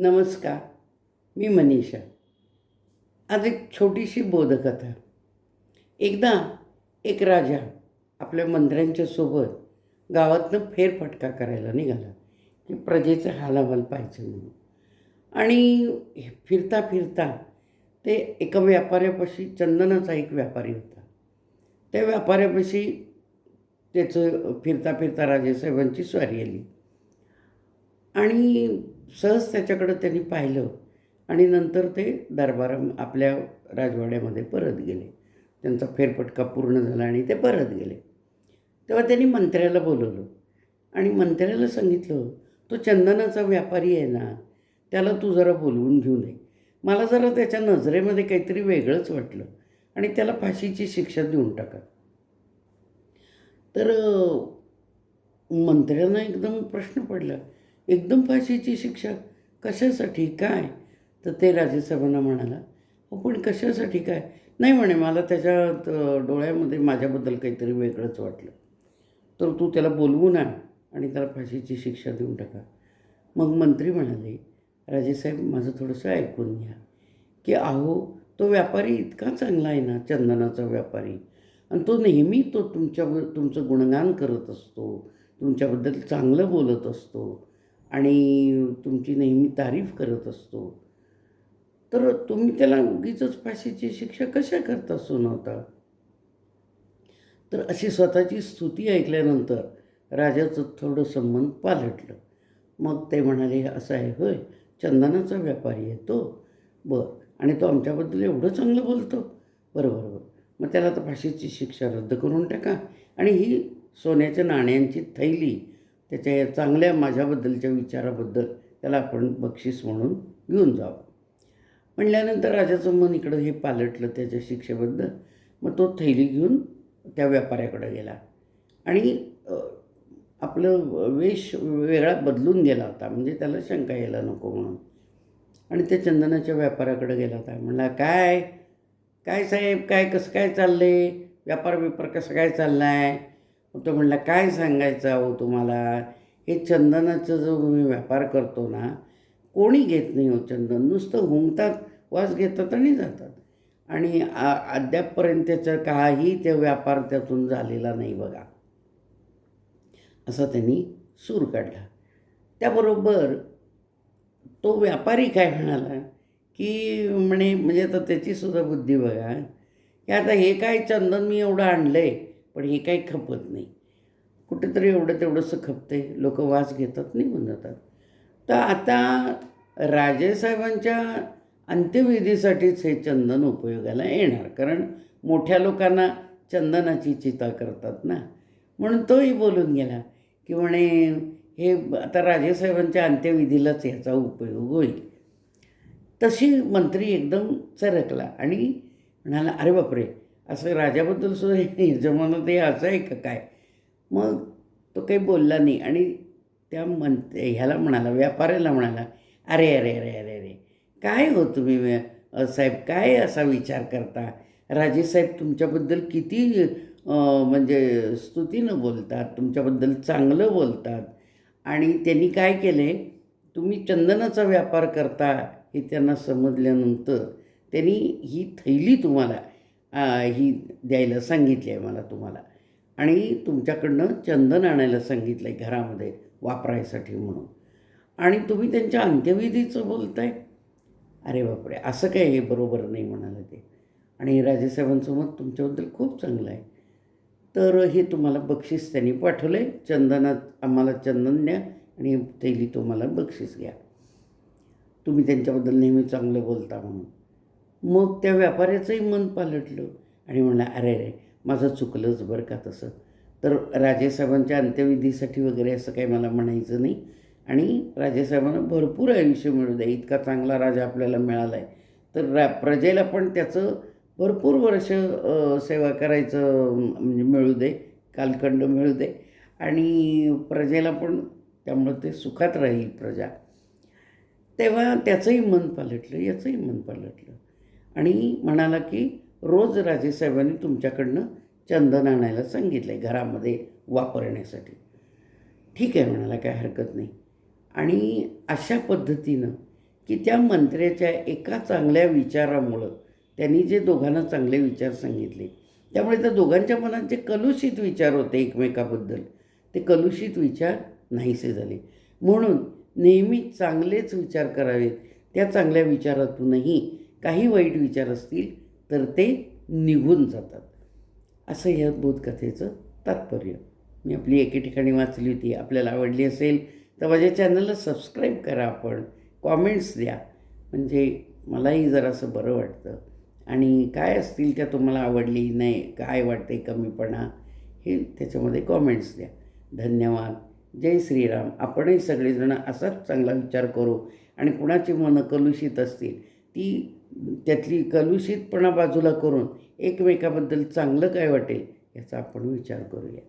नमस्कार मी मनीषा. आज एक छोटीशी बोधकथा. एकदा एक राजा आपल्या मंत्र्यांच्या सोबत गावातनं फेरफटका करायला निघाला की प्रजेचे हालावाल पाहिजे म्हणून. आणि फिरता फिरता ते एका व्यापाऱ्यापाशी चंदनाचा एक व्यापारी होता. त्या व्यापाऱ्यापाशी त्याचं फिरता फिरता राजेसाहेबांची स्वारी आली. आणि सहज त्याच्याकडं त्यांनी पाहिलं आणि नंतर ते दरबारा आपल्या राजवाड्यामध्ये परत गेले. त्यांचा फेरफटका पूर्ण झाला आणि ते परत गेले. तेव्हा त्यांनी मंत्र्याला बोलवलं आणि मंत्र्याला सांगितलं तो चंदनाचा व्यापारी आहे ना त्याला तू जरा बोलवून घेऊन ये मला जरा त्याच्या नजरेमध्ये काहीतरी वेगळंच वाटलं आणि त्याला फाशीची शिक्षा देऊन टाका. तर मंत्र्यांना एकदम प्रश्न पडला. एकदम फाशीची शिक्षा. कशासाठी? काय? तर ते राजेसाहेबांना म्हणाला "अहो, पण कशासाठी काय? नाही म्हणे मला त्याच्या डोळ्यामध्ये माझ्याबद्दल काहीतरी वेगळंच वाटलं. तर तू त्याला बोलवून आण आणि त्याला फाशीची शिक्षा देऊन टाका. मग मंत्री म्हणाले राजेसाहेब माझं थोडंसं ऐकून घ्या की अहो तो व्यापारी इतका चांगला आहे ना चंदनाचा व्यापारी. आणि तो नेहमी तो तुमच्या तुमचं गुणगान करत असतो तुमच्याबद्दल चांगलं बोलत असतो. आणि तुमची नेहमी तारीफ करत असतो. तर तुम्ही त्याला उगीच फाशीची शिक्षा कशा करता सुनावता? तर अशी स्वतःची स्तुती ऐकल्यानंतर राजाचं थोडंसं मन पालटलं. मग ते म्हणाले असं आहे होय चंदनाचा व्यापारी आहे तो. बरं आणि तो आमच्याबद्दल एवढं चांगलं बोलतो? बरं बरं बरं. मग त्याला तर फाशीची शिक्षा रद्द करून टाका. आणि ही सोन्याच्या नाण्यांची थैली त्याच्या या चांगल्या माझ्याबद्दलच्या विचाराबद्दल त्याला आपण बक्षीस म्हणून घेऊन जावं. म्हणल्यानंतर राजाचं मन इकडं हे पालटलं त्याच्या शिक्षेबद्दल. मग तो थैली घेऊन त्या व्यापाऱ्याकडे गेला. आणि आपलं वेश वेगळा बदलून गेला होता. म्हणजे त्याला शंका यायला नको म्हणून. आणि त्या चंदनाच्या व्यापाऱ्याकडे गेला होता. म्हणला काय? काय साहेब? काय? कसं काय चाललं आहे व्यापार बिपार कसं काय चालला आहे तो म्हणला काय सांगायचं अहो तुम्हाला? हे चंदनाचं जो मी व्यापार करतो ना कोणी घेत नाही हो चंदन. नुसतं हुंगतात वास घेतात आणि जातात. आणि आ अद्यापपर्यंत त्याचं काही ते व्यापार त्यातून झालेला नाही बघा. असा त्यांनी सूर काढला. त्याबरोबर तो व्यापारी काय म्हणाला की म्हणे म्हणजे आता त्याचीसुद्धा बुद्धी बघा. की आता हे काय चंदन मी एवढं आणलं आहे पण हे काही खपत नाही. कुठेतरी एवढं तेवढंसं खपते लोक वास घेतात निघून जातात. तर आता राजेसाहेबांच्या अंत्यविधीसाठीच हे चंदन उपयोगाला येणार. कारण मोठ्या लोकांना चंदनाची चिता करतात ना. म्हणून तोही बोलून गेला की म्हणे हे आता राजेसाहेबांच्या अंत्यविधीलाच याचा उपयोग होईल. तशी मंत्री एकदम चरकला आणि म्हणाला अरे बापरे! असं राजाबद्दल सुद्धा हे जमानात हे असं आहे का काय? मग तो काही बोलला नाही. आणि त्या मंत्री ह्याला म्हणाला व्यापाऱ्याला म्हणाला अरे अरे अरे अरे अरे काय हो तुम्ही साहेब काय असा विचार करता? राजेसाहेब तुमच्याबद्दल किती म्हणजे स्तुतीनं बोलतात तुमच्याबद्दल चांगलं बोलतात. आणि त्यांनी काय केले? तुम्ही चंदनाचा व्यापार करता हे त्यांना समजल्यानंतर त्यांनी ही थैली तुम्हाला ही द्यायला सांगितली आहे मला तुम्हाला. आणि तुमच्याकडनं चंदन आणायला सांगितलं आहे घरामध्ये वापरायसाठी म्हणून. आणि तुम्ही त्यांच्या अंत्यविधीचं बोलताय? अरे बापरे असं काय हे बरोबर नाही म्हणाले ते. आणि राजेसाहेबांचं मत तुमच्याबद्दल खूप चांगलं आहे. तर हे तुम्हाला बक्षीस त्यांनी पाठवलं आहे चंदनात आम्हाला चंदन द्या आणि थैली तुम्हाला बक्षीस घ्या. तुम्ही त्यांच्याबद्दल नेहमी चांगलं बोलता म्हणून. मग त्या व्यापाऱ्याचंही मन पालटलं. आणि म्हणला अरे अरे माझं चुकलंच बरं का तसं. तर राजेसाहेबांच्या अंत्यविधीसाठी वगैरे असं काही मला म्हणायचं नाही. आणि राजेसाहेबांना भरपूर आयुष्य मिळू द्या इतका चांगला राजा आपल्याला मिळाला आहे तर रा प्रजेला पण त्याचं भरपूर वर्ष सेवा करायचं म्हणजे मिळू दे कालखंड मिळू दे. आणि प्रजेला पण त्यामुळं ते सुखात राहील प्रजा. तेव्हा त्याचंही मन पालटलं याचंही मन पालटलं. आणि म्हणाला की रोज राजेसाहेबांनी तुमच्याकडनं चंदन आणायला सांगितलं आहे घरामध्ये वापरण्यासाठी. ठीक आहे म्हणाला काय हरकत नाही. आणि अशा पद्धतीनं की त्या मंत्र्याच्या एका चांगल्या विचारामुळं त्यांनी जे दोघांना चांगले विचार सांगितले त्यामुळे त्या दोघांच्या मनात जे कलुषित विचार होते एकमेकाबद्दल ते कलुषित विचार नाहीसे झाले. म्हणून नेहमी चांगलेच विचार करावेत. त्या चांगल्या विचारातूनही काही वाईट विचार असतील तर ते निघून जातात. असं ह्या बोधकथेचं तात्पर्य. मी आपली एके ठिकाणी वाचली होती. आपल्याला आवडली असेल तर माझ्या चॅनलला सबस्क्राईब करा आपण. कॉमेंट्स द्या. म्हणजे मलाही जरासं बरं वाटतं. आणि काय असतील त्या तुम्हाला आवडली नाही काय वाटते कमीपणा हे त्याच्यामध्ये कॉमेंट्स द्या. धन्यवाद. जय श्रीराम. आपणही सगळेजण असाच चांगला विचार करू. आणि कुणाची मनं कलुषित असतील ती त्यातली कलुषितपणा बाजूला करून एकमेकाबद्दल चांगलं काय वाटेल याचा आपण विचार करूया.